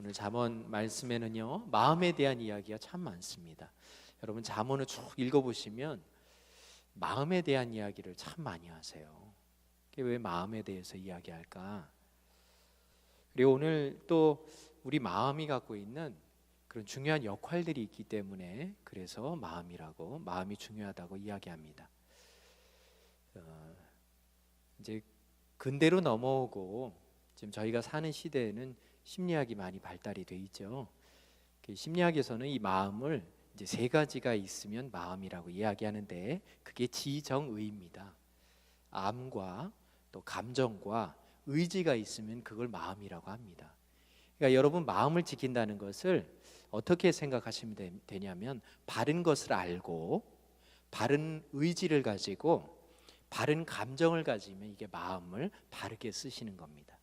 오늘 잠언 말씀에는요 마음에 대한 이야기가 참 많습니다. 여러분 잠언을 쭉 읽어보시면 마음에 대한 이야기를 참 많이 하세요. 왜 마음에 대해서 이야기할까? 그리고 오늘 또 우리 마음이 갖고 있는 그런 중요한 역할들이 있기 때문에 그래서 마음이라고 마음이 중요하다고 이야기합니다. 어, 이제 근대로 넘어오고 지금 저희가 사는 시대에는 심리학이 많이 발달이 돼 있죠. 그 심리학에서는 이 마음을 이제 세 가지가 있으면 마음이라고 이야기하는데 그게 지정의입니다. 암과 또 감정과 의지가 있으면 그걸 마음이라고 합니다. 그러니까 여러분 마음을 지킨다는 것을 어떻게 생각하시면 되- 되냐면 바른 것을 알고 바른 의지를 가지고 바른 감정을 가지면 이게 마음을 바르게 쓰시는 겁니다.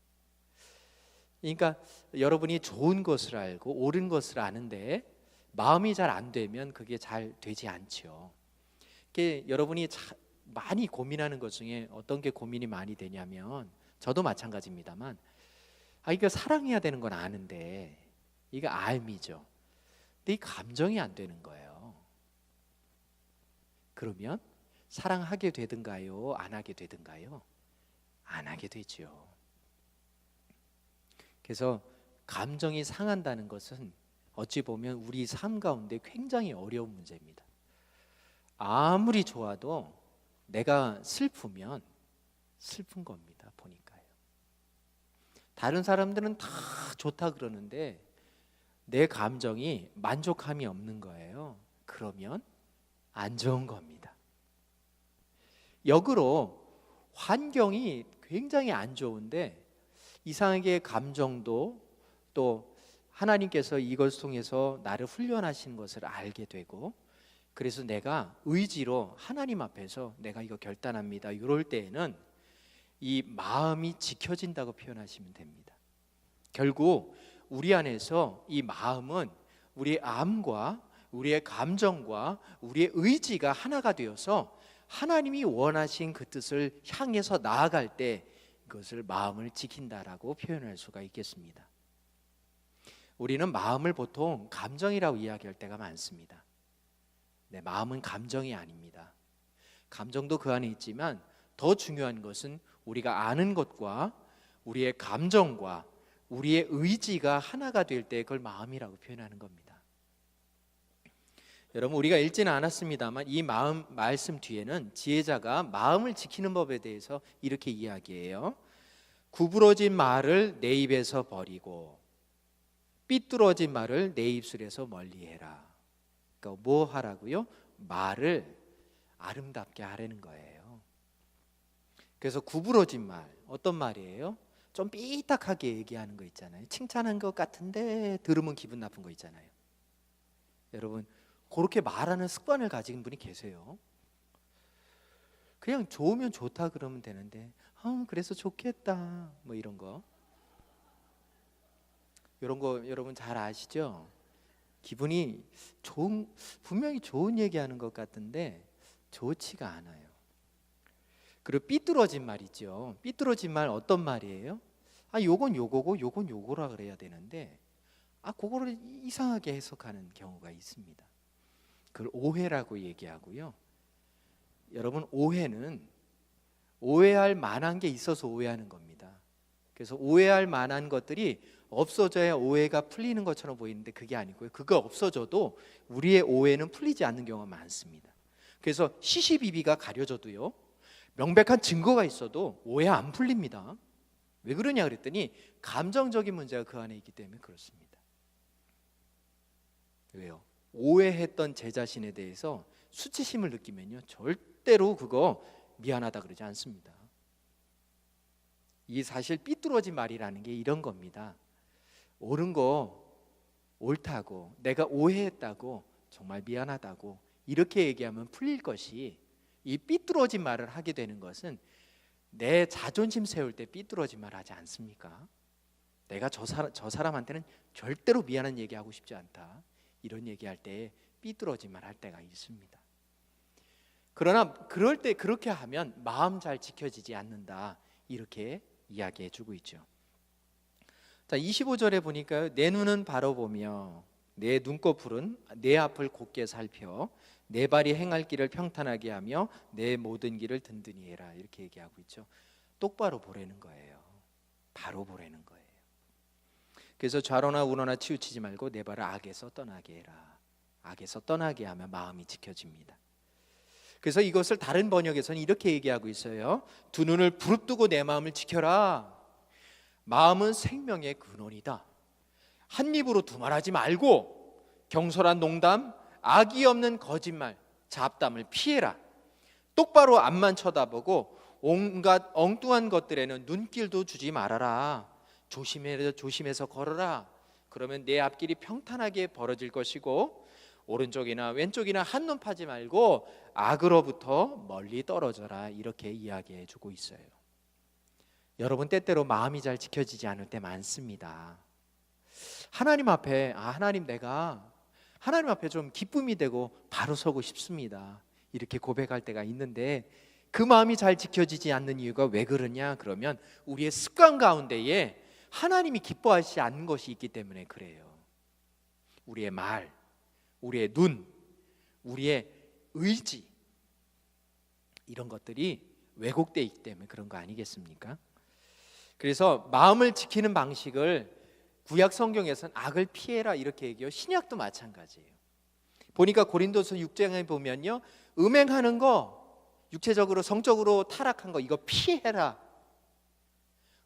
그러니까 여러분이 좋은 것을 알고 옳은 것을 아는데 마음이 잘 안 되면 그게 잘 되지 않죠. 그게 여러분이 자- 많이 고민하는 것 중에 어떤 게 고민이 많이 되냐면 저도 마찬가지입니다만 아 이거 사랑해야 되는 건 아는데 이거 알미죠. 근데 이 감정이 안 되는 거예요. 그러면 사랑하게 되든가요? 안 하게 되든가요? 안 하게 되죠. 그래서 감정이 상한다는 것은 어찌 보면 우리 삶 가운데 굉장히 어려운 문제입니다. 아무리 좋아도 내가 슬프면 슬픈 겁니다. 보니까요. 다른 사람들은 다 좋다 그러는데 내 감정이 만족함이 없는 거예요. 그러면 안 좋은 겁니다. 역으로 환경이 굉장히 안 좋은데 이상하게 감정도 또 하나님께서 이것을 통해서 나를 훈련하시는 것을 알게 되고 그래서 내가 의지로 하나님 앞에서 내가 이거 결단합니다. 이럴 때에는 이 마음이 지켜진다고 표현하시면 됩니다. 결국 우리 안에서 이 마음은 우리의 암과 우리의 감정과 우리의 의지가 하나가 되어서 하나님이 원하신 그 뜻을 향해서 나아갈 때 그것을 마음을 지킨다라고 표현할 수가 있겠습니다. 우리는 마음을 보통 감정이라고 이야기할 때가 많습니다. 네, 마음은 감정이 아닙니다. 감정도 그 안에 있지만 더 중요한 것은 우리가 아는 것과 우리의 감정과 우리의 의지가 하나가 될 때 그걸 마음이라고 표현하는 겁니다. 여러분 우리가 읽지는 않았습니다만 이 마음 말씀 뒤에는 지혜자가 마음을 지키는 법에 대해서 이렇게 이야기해요. 구부러진 말을 내 입에서 버리고 삐뚤어진 말을 내 입술에서 멀리해라. 그러니까 뭐 하라고요? 말을 아름답게 하라는 거예요. 그래서 구부러진 말 어떤 말이에요? 좀 삐딱하게 얘기하는 거 있잖아요. 칭찬한 것 같은데 들으면 기분 나쁜 거 있잖아요. 여러분 그렇게 말하는 습관을 가진 분이 계세요. 그냥 좋으면 좋다 그러면 되는데, 아 그래서 좋겠다 뭐 이런 거. 이런 거 여러분 잘 아시죠? 기분이 좋은 분명히 좋은 얘기하는 것 같은데 좋지가 않아요. 그리고 삐뚤어진 말 있죠. 삐뚤어진 말 어떤 말이에요? 아 요건 요거고 요건 요거라 그래야 되는데 아 그거를 이상하게 해석하는 경우가 있습니다. 그걸 오해라고 얘기하고요. 여러분 오해는 오해할 만한 게 있어서 오해하는 겁니다. 그래서 오해할 만한 것들이 없어져야 오해가 풀리는 것처럼 보이는데 그게 아니고요. 그거 없어져도 우리의 오해는 풀리지 않는 경우가 많습니다. 그래서 시시비비가 가려져도요. 명백한 증거가 있어도 오해 안 풀립니다. 왜 그러냐 그랬더니 감정적인 문제가 그 안에 있기 때문에 그렇습니다. 왜요? 오해했던 제 자신에 대해서 수치심을 느끼면요. 절대로 그거 미안하다 그러지 않습니다. 이 사실 삐뚤어진 말이라는 게 이런 겁니다. 옳은 거 옳다고 내가 오해했다고 정말 미안하다고 이렇게 얘기하면 풀릴 것이 이 삐뚤어진 말을 하게 되는 것은 내 자존심 세울 때 삐뚤어진 말 하지 않습니까? 내가 저 사람 저 사람한테는 절대로 미안한 얘기하고 싶지 않다. 이런 얘기할 때 삐뚤어진 말할 때가 있습니다. 그러나 그럴 때 그렇게 하면 마음 잘 지켜지지 않는다. 이렇게 이야기해 주고 있죠. 자, 25절에 보니까 내 눈은 바로 보며 내 눈꺼풀은 내 앞을 곧게 살펴 내 발이 행할 길을 평탄하게 하며 내 모든 길을 든든히 해라 이렇게 얘기하고 있죠. 똑바로 보라는 거예요. 바로 보라는 거예요. 그래서 좌로나 우로나 치우치지 말고 내 발을 악에서 떠나게 해라. 악에서 떠나게 하면 마음이 지켜집니다. 그래서 이것을 다른 번역에서는 이렇게 얘기하고 있어요. 두 눈을 부릅뜨고 내 마음을 지켜라. 마음은 생명의 근원이다. 한 입으로 두말하지 말고 경솔한 농담, 악이 없는 거짓말, 잡담을 피해라. 똑바로 앞만 쳐다보고 온갖 엉뚱한 것들에는 눈길도 주지 말아라. 조심해 조심해서 걸어라. 그러면 내 앞길이 평탄하게 벌어질 것이고 오른쪽이나 왼쪽이나 한눈 파지 말고 악으로부터 멀리 떨어져라. 이렇게 이야기해 주고 있어요. 여러분 때때로 마음이 잘 지켜지지 않을 때 많습니다. 하나님 앞에 아 하나님 내가 하나님 앞에 좀 기쁨이 되고 바로 서고 싶습니다. 이렇게 고백할 때가 있는데 그 마음이 잘 지켜지지 않는 이유가 왜 그러냐? 그러면 우리의 습관 가운데에 하나님이 기뻐하시지 않는 것이 있기 때문에 그래요. 우리의 말, 우리의 눈, 우리의 의지 이런 것들이 왜곡돼 있기 때문에 그런 거 아니겠습니까? 그래서 마음을 지키는 방식을 구약 성경에서는 악을 피해라 이렇게 얘기해요. 신약도 마찬가지예요. 보니까 고린도서 6장에 보면요. 음행하는 거 육체적으로 성적으로 타락한 거 이거 피해라.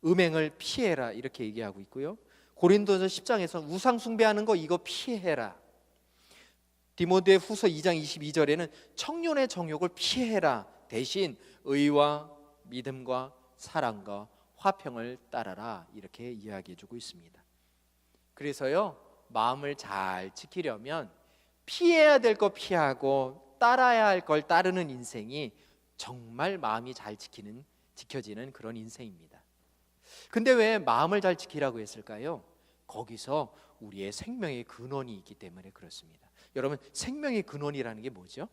음행을 피해라 이렇게 얘기하고 있고요. 고린도서 10장에서 우상 숭배하는 거 이거 피해라. 디모데 후서 2장 22절에는 청년의 정욕을 피해라. 대신 의와 믿음과 사랑과 화평을 따라라. 이렇게 이야기해 주고 있습니다. 그래서요. 마음을 잘 지키려면 피해야 될 거 피하고 따라야 할 걸 따르는 인생이 정말 마음이 잘 지키는 지켜지는 그런 인생입니다. 근데 왜 마음을 잘 지키라고 했을까요? 거기서 우리의 생명의 근원이 있기 때문에 그렇습니다. 여러분 생명의 근원이라는 게 뭐죠?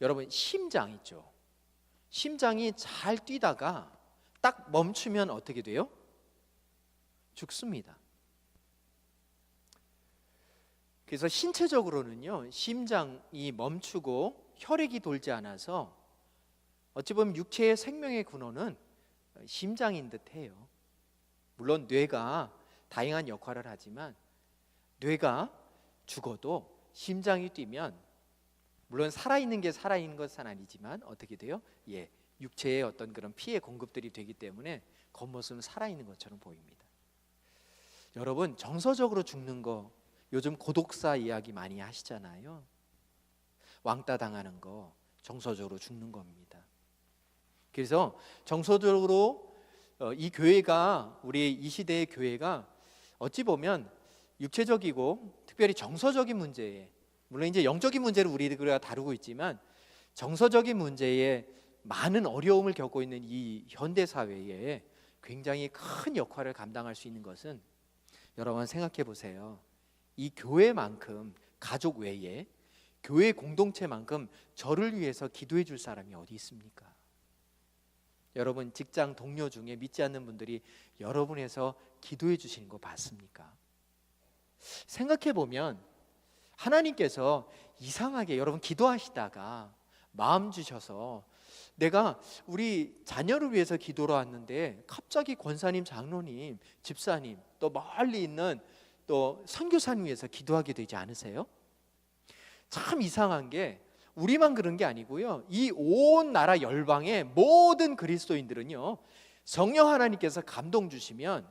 여러분 심장 있죠. 심장이 잘 뛰다가 딱 멈추면 어떻게 돼요? 죽습니다. 그래서 신체적으로는요 심장이 멈추고 혈액이 돌지 않아서 어찌 보면 육체의 생명의 근원은 심장인 듯해요. 물론 뇌가 다양한 역할을 하지만 뇌가 죽어도 심장이 뛰면 물론 살아있는 게 살아있는 것은 아니지만 어떻게 돼요? 예, 육체의 어떤 그런 피해 공급들이 되기 때문에 겉모습은 살아있는 것처럼 보입니다. 여러분 정서적으로 죽는 거 요즘 고독사 이야기 많이 하시잖아요. 왕따 당하는 거 정서적으로 죽는 겁니다. 그래서 정서적으로 어, 이 교회가 우리 이 시대의 교회가 어찌 보면 육체적이고 특별히 정서적인 문제에 물론 이제 영적인 문제를 우리가 다루고 있지만 정서적인 문제에 많은 어려움을 겪고 있는 이 현대 사회에 굉장히 큰 역할을 감당할 수 있는 것은 여러분 생각해 보세요. 이 교회만큼 가족 외에 교회 공동체만큼 저를 위해서 기도해 줄 사람이 어디 있습니까? 여러분 직장 동료 중에 믿지 않는 분들이 여러분에서 기도해 주시는 거 봤습니까? 생각해 보면 하나님께서 이상하게 여러분 기도하시다가 마음 주셔서 내가 우리 자녀를 위해서 기도로 왔는데 갑자기 권사님, 장로님, 집사님 또 멀리 있는 또 선교사님 위해서 기도하게 되지 않으세요? 참 이상한 게 우리만 그런 게 아니고요. 이 온 나라 열방의 모든 그리스도인들은요. 성령 하나님께서 감동 주시면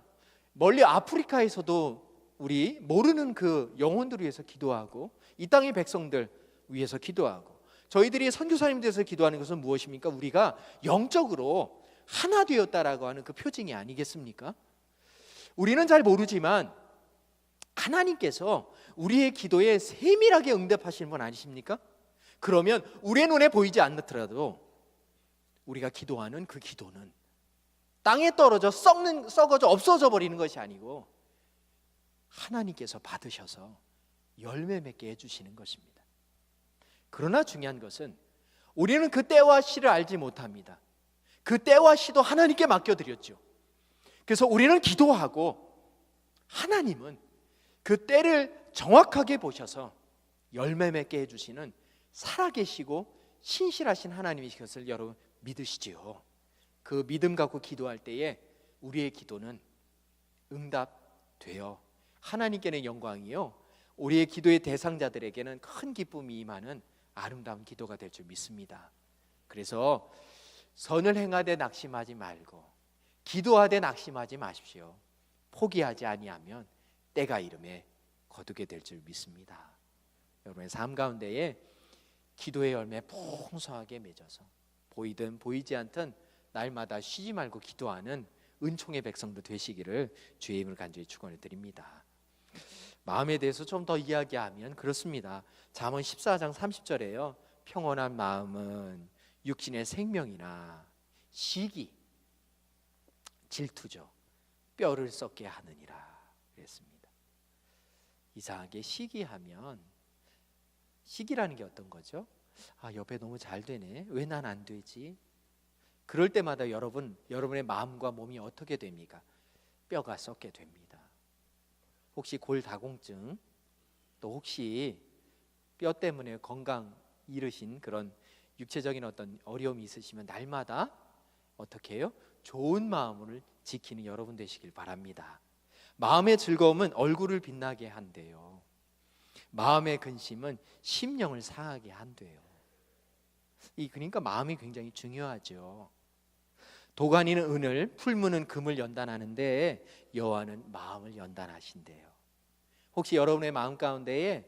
멀리 아프리카에서도 우리 모르는 그 영혼들을 위해서 기도하고 이 땅의 백성들 위해서 기도하고 저희들이 선교사님들에서 기도하는 것은 무엇입니까? 우리가 영적으로 하나 되었다라고 하는 그 표징이 아니겠습니까? 우리는 잘 모르지만 하나님께서 우리의 기도에 세밀하게 응답하시는 분 아니십니까? 그러면 우리의 눈에 보이지 않더라도 우리가 기도하는 그 기도는 땅에 떨어져 썩는 썩어져 없어져 버리는 것이 아니고 하나님께서 받으셔서 열매 맺게 해 주시는 것입니다. 그러나 중요한 것은 우리는 그 때와 시를 알지 못합니다. 그 때와 시도 하나님께 맡겨 드렸죠. 그래서 우리는 기도하고 하나님은 그 때를 정확하게 보셔서 열매 맺게 해 주시는 살아계시고 신실하신 하나님이신 것을 여러분 믿으시지요. 그 믿음 갖고 기도할 때에 우리의 기도는 응답되어 하나님께는 영광이요. 우리의 기도의 대상자들에게는 큰 기쁨이 임하는 아름다운 기도가 될 줄 믿습니다. 그래서 선을 행하되 낙심하지 말고 기도하되 낙심하지 마십시오. 포기하지 아니하면 때가 이름에 거두게 될 줄 믿습니다. 여러분의 삶 가운데에 기도의 열매 풍성하게 맺어서 보이든 보이지 않든 날마다 쉬지 말고 기도하는 은총의 백성도 되시기를 주의 이름을 간절히 축원해 드립니다. 마음에 대해서 좀 더 이야기하면 그렇습니다. 잠언 14장 30절에요. 평온한 마음은 육신의 생명이나 시기 질투죠. 뼈를 썩게 하느니라 그랬습니다. 이상하게 시기하면 시기라는 게 어떤 거죠? 아, 옆에 너무 잘 되네. 왜 난 안 되지? 그럴 때마다 여러분, 여러분의 마음과 몸이 어떻게 됩니까? 뼈가 썩게 됩니다. 혹시 골다공증, 또 혹시 뼈 때문에 건강 잃으신 그런 육체적인 어떤 어려움이 있으시면 날마다 어떻게 해요? 좋은 마음을 지키는 여러분 되시길 바랍니다. 마음의 즐거움은 얼굴을 빛나게 한대요. 마음의 근심은 심령을 상하게 한대요. 이 그러니까 마음이 굉장히 중요하죠. 도가니는 은을, 풀무는 금을 연단하는데 여호와는 마음을 연단하신대요. 혹시 여러분의 마음 가운데에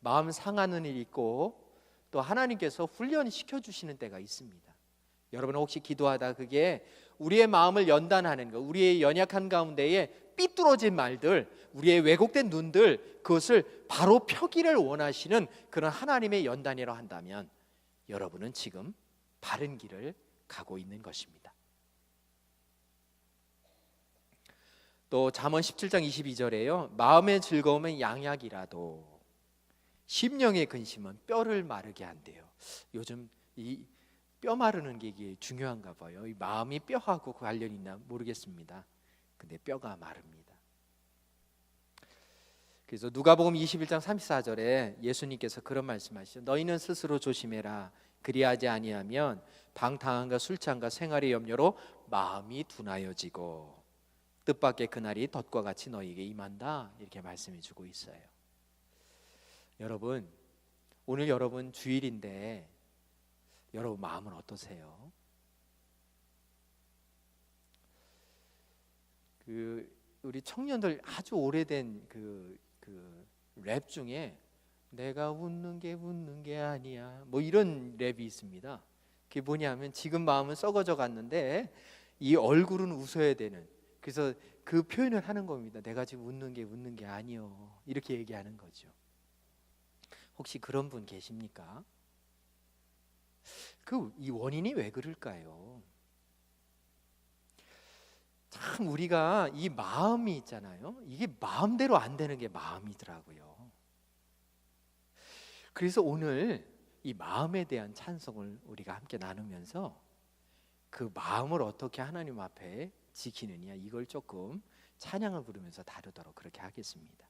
마음 상하는 일이 있고 또 하나님께서 훈련시켜 주시는 때가 있습니다. 여러분 혹시 기도하다 그게 우리의 마음을 연단하는 것, 우리의 연약한 가운데에 삐뚤어진 말들, 우리의 왜곡된 눈들 그것을 바로 펴기를 원하시는 그런 하나님의 연단이라 한다면 여러분은 지금 바른 길을 가고 있는 것입니다. 또 잠언 17장 22절에요. 마음의 즐거움은 양약이라도 심령의 근심은 뼈를 마르게 한대요. 요즘 이 뼈 마르는 게 중요한가 봐요. 이 마음이 뼈하고 관련이 있나 모르겠습니다. 근데 뼈가 마릅니다. 그래서 누가복음 21장 34절에 예수님께서 그런 말씀하시죠. 너희는 스스로 조심해라. 그리하지 아니하면 방탕한과 술 취한과 생활의 염려로 마음이 둔하여지고 뜻밖의 그날이 덫과 같이 너희에게 임한다. 이렇게 말씀해 주고 있어요. 여러분, 오늘 여러분 주일인데 여러분 마음은 어떠세요? 그 우리 청년들 아주 오래된 그 그 랩 중에 내가 웃는 게 웃는 게 아니야 뭐 이런 랩이 있습니다. 그게 뭐냐면 지금 마음은 썩어져 갔는데 이 얼굴은 웃어야 되는 그래서 그 표현을 하는 겁니다. 내가 지금 웃는 게 웃는 게 아니요 이렇게 얘기하는 거죠. 혹시 그런 분 계십니까? 그 이 원인이 왜 그럴까요? 참 우리가 이 마음이 있잖아요. 이게 마음대로 안 되는 게 마음이더라고요. 그래서 오늘 이 마음에 대한 찬송을 우리가 함께 나누면서 그 마음을 어떻게 하나님 앞에 지키느냐 이걸 조금 찬양을 부르면서 다루도록 그렇게 하겠습니다.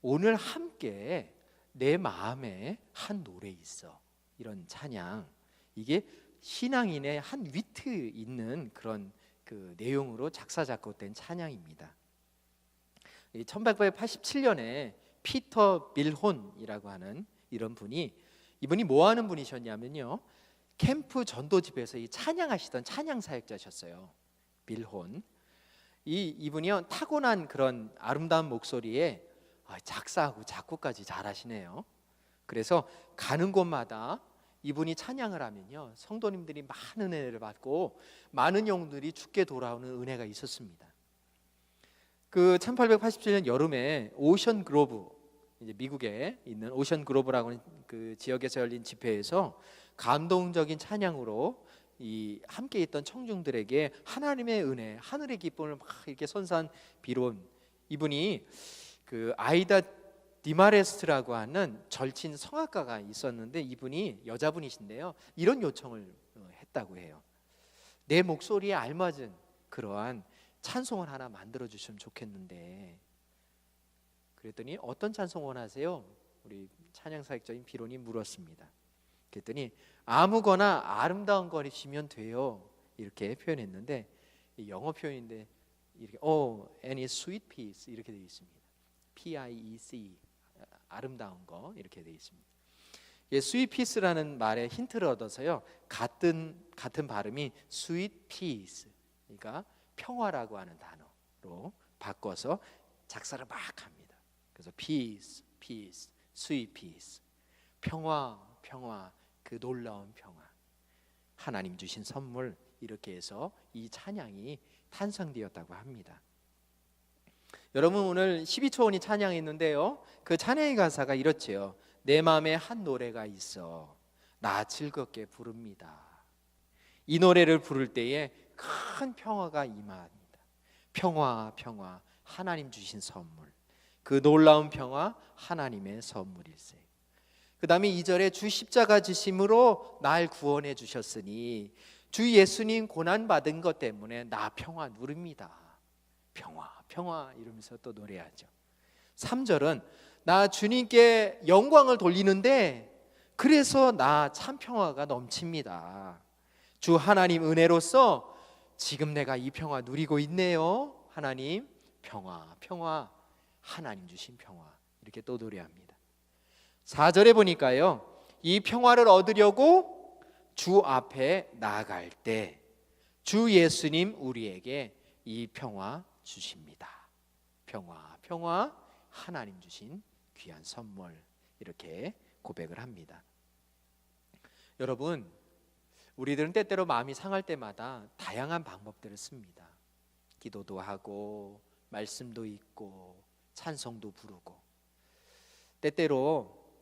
오늘 함께 내 마음에 한 노래 있어 이런 찬양 이게 신앙인의 한 위트 있는 그런 그 내용으로 작사 작곡된 찬양입니다. 1887년에 피터 빌혼이라고 하는 이런 분이 이분이 뭐 하는 분이셨냐면요. 캠프 전도집에서 이 찬양하시던 찬양 사역자셨어요. 빌혼. 이 이분이요 타고난 그런 아름다운 목소리에 아, 작사하고 작곡까지 잘하시네요. 그래서 가는 곳마다 이분이 찬양을 하면요 성도님들이 많은 은혜를 받고 많은 영들이 죽게 돌아오는 은혜가 있었습니다. 그 1887년 여름에 오션 그로브 이제 미국에 있는 오션 그로브라고 하는 그 지역에서 열린 집회에서 감동적인 찬양으로 이 함께 있던 청중들에게 하나님의 은혜, 하늘의 기쁨을 막 이렇게 선사한 비론 이분이 그 아이다 디마레스트라고 하는 절친 성악가가 있었는데 이분이 여자분이신데요. 이런 요청을 어, 했다고 해요. 내 목소리에 알맞은 그러한 찬송을 하나 만들어 주시면 좋겠는데 그랬더니 어떤 찬송 원하세요? 우리 찬양 사역자인 비론이 물었습니다. 그랬더니 아무거나 아름다운 거리시면 돼요. 이렇게 표현했는데 이 영어 표현인데 이렇게 oh any sweet piece 이렇게 되어 있습니다. P I E C 아름다운 거 이렇게 되어 있습니다. 예, piece라는 말에 힌트를 얻어서요. 같은 같은 발음이 sweet peace. 그러니까 평화라고 하는 단어로 바꿔서 작사를 막 합니다. 그래서 peace, peace, sweet peace. 평화, 평화, 그 놀라운 평화. 하나님 주신 선물 이렇게 해서 이 찬양이 탄생되었다고 합니다. 여러분 오늘 12초원이 찬양했는데요. 그 찬양의 가사가 이렇지요. 내 마음에 한 노래가 있어. 나 즐겁게 부릅니다. 이 노래를 부를 때에 큰 평화가 임합니다. 평화, 평화, 하나님 주신 선물. 그 놀라운 평화 하나님의 선물일세. 그 다음에 2절에 주 십자가 지심으로 날 구원해 주셨으니 주 예수님 고난 받은 것 때문에 나 평화 누릅니다. 평화, 평화 이러면서 또 노래하죠. 3절은 나 주님께 영광을 돌리는데 그래서 나 참 평화가 넘칩니다. 주 하나님 은혜로서 지금 내가 이 평화 누리고 있네요. 하나님 평화, 평화, 하나님 주신 평화 이렇게 또 노래합니다. 4절에 보니까요. 이 평화를 얻으려고 주 앞에 나아갈 때 주 예수님 우리에게 이 평화 주십니다. 평화, 평화 하나님 주신 귀한 선물 이렇게 고백을 합니다. 여러분, 우리들은 때때로 마음이 상할 때마다 다양한 방법들을 씁니다. 기도도 하고 말씀도 읽고 찬송도 부르고 때때로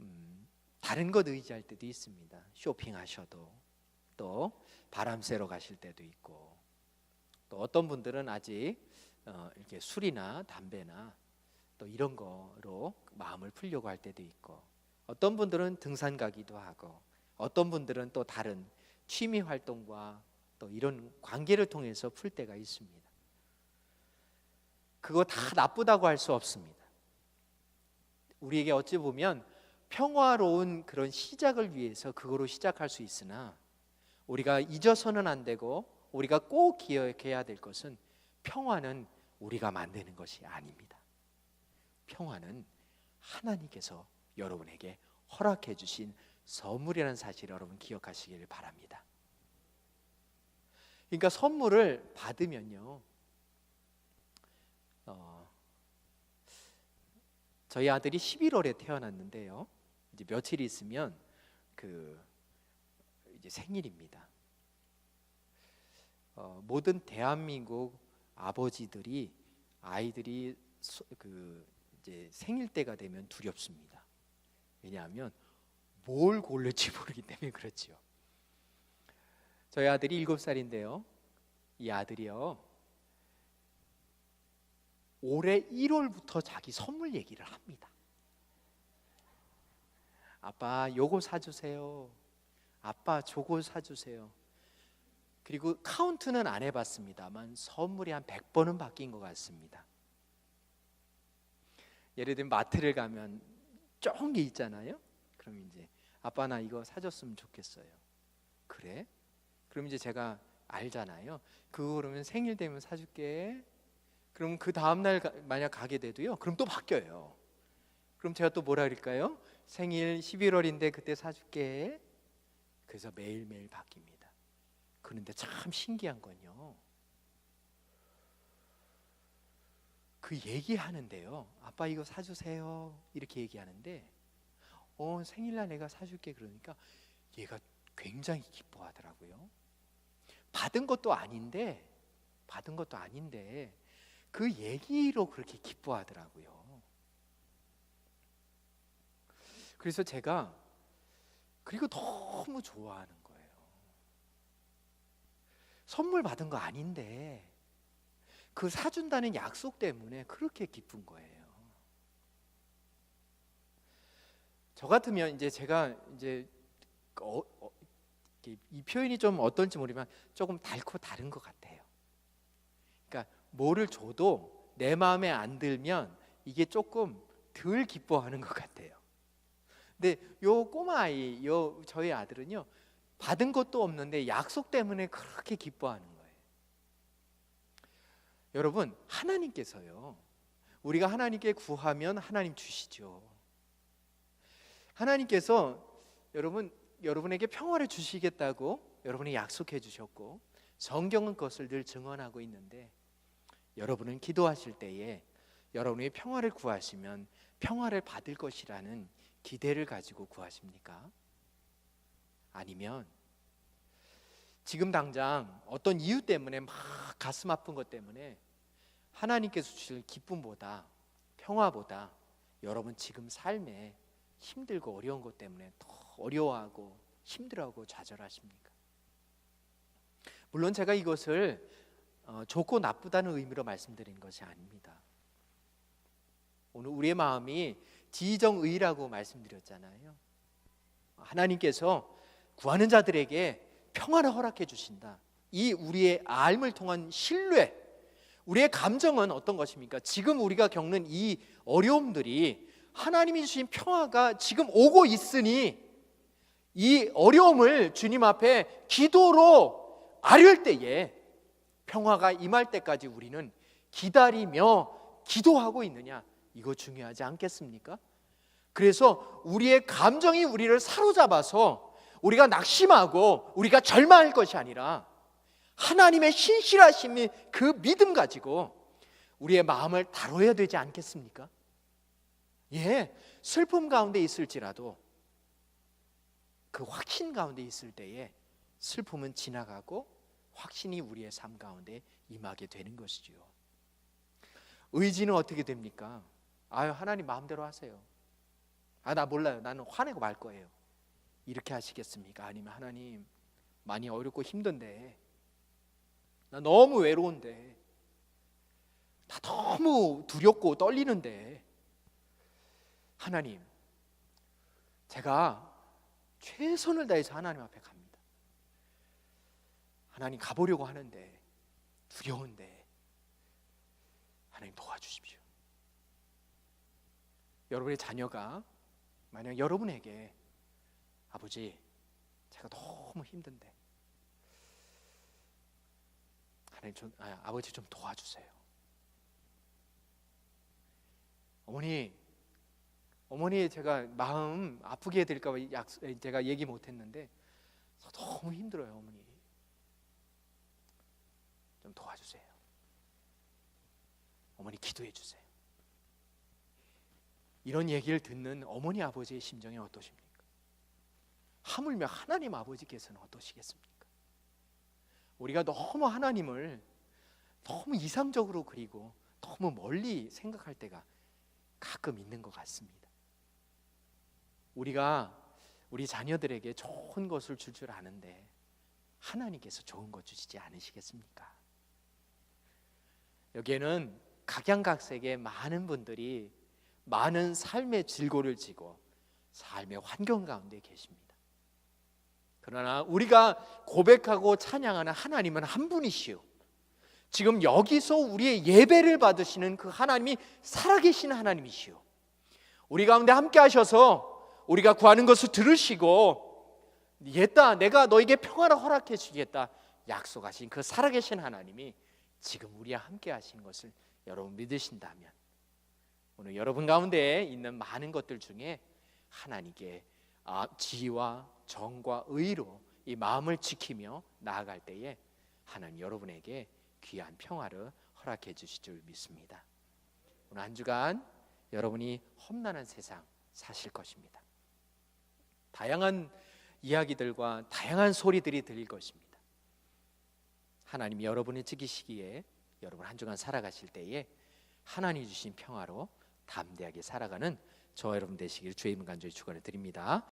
음, 다른 것 의지할 때도 있습니다. 쇼핑하셔도 또 바람 쐬러 가실 때도 있고 또 어떤 분들은 아직 어, 이렇게 술이나 담배나 또 이런 거로 마음을 풀려고 할 때도 있고 어떤 분들은 등산 가기도 하고 어떤 분들은 또 다른 취미 활동과 또 이런 관계를 통해서 풀 때가 있습니다. 그거 다 나쁘다고 할 수 없습니다. 우리에게 어찌 보면 평화로운 그런 시작을 위해서 그거로 시작할 수 있으나 우리가 잊어서는 안 되고 우리가 꼭 기억해야 될 것은 평화는 우리가 만드는 것이 아닙니다. 평화는 하나님께서 여러분에게 허락해 주신 선물이라는 사실을 여러분 기억하시길 바랍니다. 그러니까 선물을 받으면요. 어, 저희 아들이 11월에 태어났는데요. 이제 며칠 있으면 그 이제 생일입니다. 어, 모든 대한민국 아버지들이 아이들이 소, 그 이제 생일 때가 되면 두렵습니다. 왜냐하면 뭘 고를지 모르기 때문에 그렇지요. 저희 아들이 일곱 살인데요. 이 아들이요. 올해 1월부터 자기 선물 얘기를 합니다. 아빠 요거 사주세요. 아빠 저거 사주세요. 그리고 카운트는 안 해봤습니다만 선물이 한 100번은 바뀐 것 같습니다. 예를 들면 마트를 가면 쫑게 있잖아요. 그럼 이제 아빠 나 이거 사줬으면 좋겠어요. 그래? 그럼 이제 제가 알잖아요. 그거 그러면 생일 되면 사줄게. 그럼 그 다음 날 만약 가게 돼도요. 그럼 또 바뀌어요. 그럼 제가 또 뭐라 그럴까요? 생일 11월인데 그때 사줄게. 그래서 매일매일 바뀝니다. 그런데 참 신기한 건요. 그 얘기하는데요. 아빠 이거 사주세요. 이렇게 얘기하는데, 어, 생일날 내가 사줄게. 그러니까 얘가 굉장히 기뻐하더라고요. 받은 것도 아닌데, 받은 것도 아닌데, 그 얘기로 그렇게 기뻐하더라고요. 그래서 제가 그리고 너무 좋아하는. 선물 받은 거 아닌데 그 사준다는 약속 때문에 그렇게 기쁜 거예요. 저 같으면 이제 제가 이제 어, 어, 이 표현이 좀 어떨지 모르지만 조금 달고 다른 것 같아요. 그러니까 뭐를 줘도 내 마음에 안 들면 이게 조금 덜 기뻐하는 것 같아요. 근데 요 꼬마 아이, 요 저희 아들은요 받은 것도 없는데 약속 때문에 그렇게 기뻐하는 거예요. 여러분 하나님께서요 우리가 하나님께 구하면 하나님 주시죠. 하나님께서 여러분 여러분에게 평화를 주시겠다고 여러분이 약속해 주셨고 성경은 그것을 늘 증언하고 있는데 여러분은 기도하실 때에 여러분이 평화를 구하시면 평화를 받을 것이라는 기대를 가지고 구하십니까? 아니면 지금 당장 어떤 이유 때문에 막 가슴 아픈 것 때문에 하나님께서 주실 기쁨보다 평화보다 여러분 지금 삶에 힘들고 어려운 것 때문에 더 어려워하고 힘들어하고 좌절하십니까? 물론 제가 이것을 어, 좋고 나쁘다는 의미로 말씀드린 것이 아닙니다. 오늘 우리의 마음이 지정의라고 말씀드렸잖아요. 하나님께서 구하는 자들에게 평화를 허락해 주신다. 이 우리의 알을 통한 신뢰, 우리의 감정은 어떤 것입니까? 지금 우리가 겪는 이 어려움들이 하나님이 주신 평화가 지금 오고 있으니 이 어려움을 주님 앞에 기도로 아릴 때에 평화가 임할 때까지 우리는 기다리며 기도하고 있느냐 이거 중요하지 않겠습니까? 그래서 우리의 감정이 우리를 사로잡아서 우리가 낙심하고 우리가 절망할 것이 아니라 하나님의 신실하심이 그 믿음 가지고 우리의 마음을 다뤄야 되지 않겠습니까? 예, 슬픔 가운데 있을지라도 그 확신 가운데 있을 때에 슬픔은 지나가고 확신이 우리의 삶 가운데 임하게 되는 것이지요. 의지는 어떻게 됩니까? 아유, 하나님 마음대로 하세요. 아, 나 몰라요. 나는 화내고 말 거예요. 이렇게 하시겠습니까? 아니면 하나님 많이 어렵고 힘든데 나 너무 외로운데 나 너무 두렵고 떨리는데 하나님 제가 최선을 다해서 하나님 앞에 갑니다. 하나님 가보려고 하는데 두려운데 하나님 도와주십시오. 여러분의 자녀가 만약 여러분에게 아버지 제가 너무 힘든데 하나님 좀 아, 아버지 좀 도와주세요. 어머니 어머니 제가 마음 아프게 될까 봐 제가 얘기 못 했는데 너무 힘들어요, 어머니. 좀 도와주세요. 어머니 기도해 주세요. 이런 얘기를 듣는 어머니 아버지의 심정이 어떠십니까? 하물며 하나님 아버지께서는 어떠시겠습니까? 우리가 너무 하나님을 너무 이상적으로 그리고 너무 멀리 생각할 때가 가끔 있는 것 같습니다. 우리가 우리 자녀들에게 좋은 것을 줄 줄 아는데 하나님께서 좋은 것 주시지 않으시겠습니까? 여기에는 각양각색의 많은 분들이 많은 삶의 질고를 지고 삶의 환경 가운데 계십니다. 그러나 우리가 고백하고 찬양하는 하나님은 한 분이시요. 지금 여기서 우리의 예배를 받으시는 그 하나님이 살아계신 하나님이시요. 우리 가운데 함께 하셔서 우리가 구하는 것을 들으시고 옛다 내가 너에게 평화를 허락해 주겠다 약속하신 그 살아계신 하나님이 지금 우리와 함께 하신 것을 여러분 믿으신다면 오늘 여러분 가운데 있는 많은 것들 중에 하나님께 아, 지혜와 정과 의로 이 마음을 지키며 나아갈 때에 하나님 여러분에게 귀한 평화를 허락해 주실 줄 믿습니다. 오늘 한 주간 여러분이 험난한 세상 사실 것입니다. 다양한 이야기들과 다양한 소리들이 들릴 것입니다. 하나님이 여러분을 지키시기에 여러분 한 주간 살아가실 때에 하나님 주신 평화로 담대하게 살아가는 저 여러분 되시길 주의 간절히 축원을 드립니다.